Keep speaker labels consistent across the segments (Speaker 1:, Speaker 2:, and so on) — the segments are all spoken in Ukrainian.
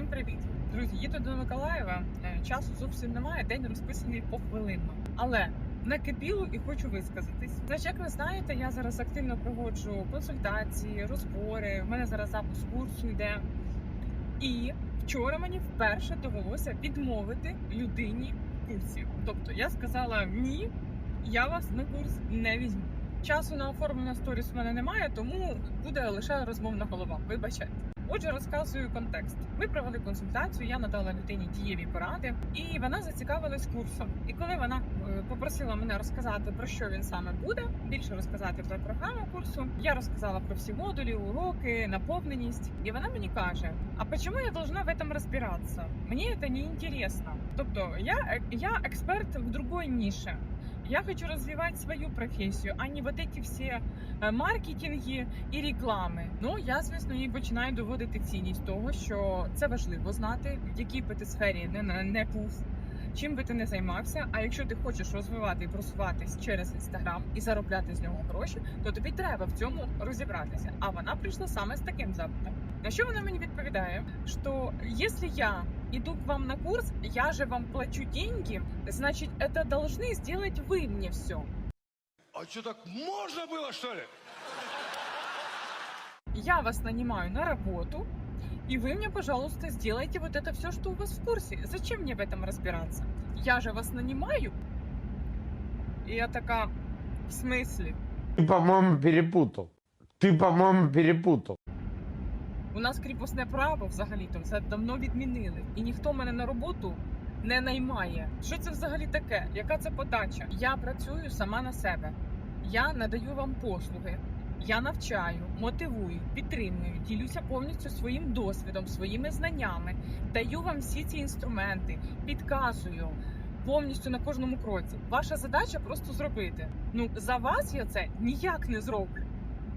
Speaker 1: Всім привіт, друзі. Їду до Миколаєва. Е, Часу зовсім немає. День розписаний похвилинно. Але накипіло і хочу висказатись. Значить, як ви знаєте, я зараз активно проводжу консультації, розбори. У мене зараз запуск курсу йде. І вчора мені вперше довелося відмовити людині в курсі. Тобто я сказала ні, я вас на курс не візьму. Часу на оформлення сторіс в мене немає, тому буде лише розмовна голова. Вибачайте. Отже, розказую контекст. Ми провели консультацію, я надала людині дієві поради, і вона зацікавилась курсом. І коли вона е, попросила мене розказати про що він саме буде, більше розказати про програму курсу, я розказала про всі модулі, уроки, наповненість. І вона мені каже: А почему я должна в этом разбираться? Мені це не інтересно. Тобто, я, е- я експерт в другой нише. Я хочу развивать свою професію, а не вот эти всі е, маркетинги і реклами. Ну я звісно їй починаю доводити цінність того, що це важливо знати, в якій би ти сфері не, не, був Чим би ти не займався, а якщо ти хочеш розвивати і просуватись через інстаграм і заробляти з нього гроші, то тобі треба в цьому розібратися. А вона прийшла саме з таким запитом. На що вона мені відповідає? Що якщо я иду к вам на курс, я же вам плачу деньги, значит, это должны сделать вы мне все.
Speaker 2: А что, так можно было, что ли?
Speaker 1: Я вас нанимаю на работу, и вы мне, пожалуйста, сделайте вот это все, что у вас в курсе. Зачем мне в этом разбираться? Я же вас нанимаю. И я такая, в смысле?
Speaker 3: Ты, по-моему, перепутал. Ты, по-моему, перепутал.
Speaker 1: У нас кріпосне право взагалі-то це давно відмінили, і ніхто мене на роботу не наймає. Що це взагалі таке? Яка це подача? Я працюю сама на себе. Я надаю вам послуги. Я навчаю, мотивую, підтримую, ділюся повністю своїм досвідом, своїми знаннями, даю вам всі ці інструменти, підказую повністю на кожному кроці. Ваша задача просто зробити. Ну за вас я це ніяк не зроблю,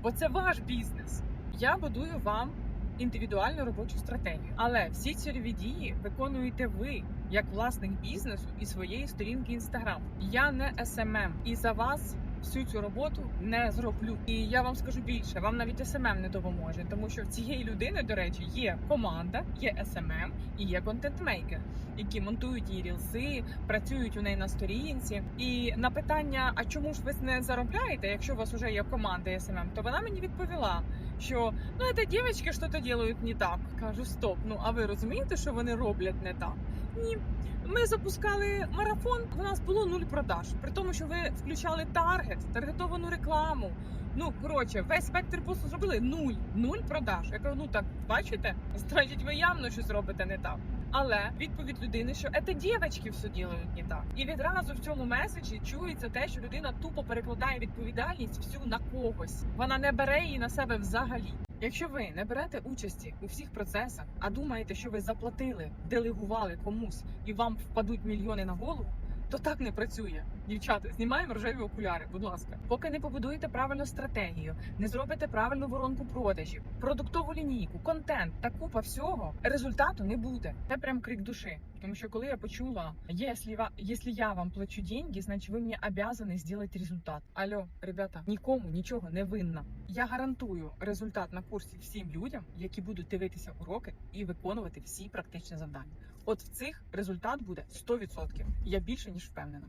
Speaker 1: бо це ваш бізнес. Я будую вам індивідуальну робочу стратегію. Але всі цільові дії виконуєте ви як власник бізнесу і своєї сторінки Інстаграм. Я не SMM і за вас. Всю цю роботу не зроблю, і я вам скажу більше. Вам навіть СММ не допоможе, тому що в цієї людини, до речі, є команда, є СММ і є контент-мейкер, які монтують її рілси, працюють у неї на сторінці. І на питання, а чому ж ви не заробляєте, якщо у вас вже є команда СММ, то вона мені відповіла, що ну це дівчатки щось роблять не так. Кажу, стоп. Ну а ви розумієте, що вони роблять не так? Ні. Ми запускали марафон. У нас було нуль продаж, при тому, що ви включали таргет, таргетовану рекламу. Ну коротше, весь спектр послуг зробили нуль, нуль продаж. Я кажу, ну так бачите, значить, ви явно щось робите не так. Але відповідь людини, що це дівчатки все ділають не так. І відразу в цьому меседжі чується те, що людина тупо перекладає відповідальність всю на когось. Вона не бере її на себе взагалі. Якщо ви не берете участі у всіх процесах, а думаєте, що ви заплатили, делегували комусь і вам впадуть мільйони на голову, то так не працює. Дівчата, знімаємо рожеві окуляри, будь ласка. Поки не побудуєте правильну стратегію, не зробите правильну воронку продажів, продуктову лінійку, контент та купа всього, результату не буде. Це прям крик душі. Тому що коли я почула, якщо, я вам плачу деньги, значить ви мені обязаны зробити результат. Алло, ребята, нікому нічого не винна. Я гарантую результат на курсі всім людям, які будуть дивитися уроки і виконувати всі практичні завдання. От в цих результат буде 100%. Я більше ніж впевнена.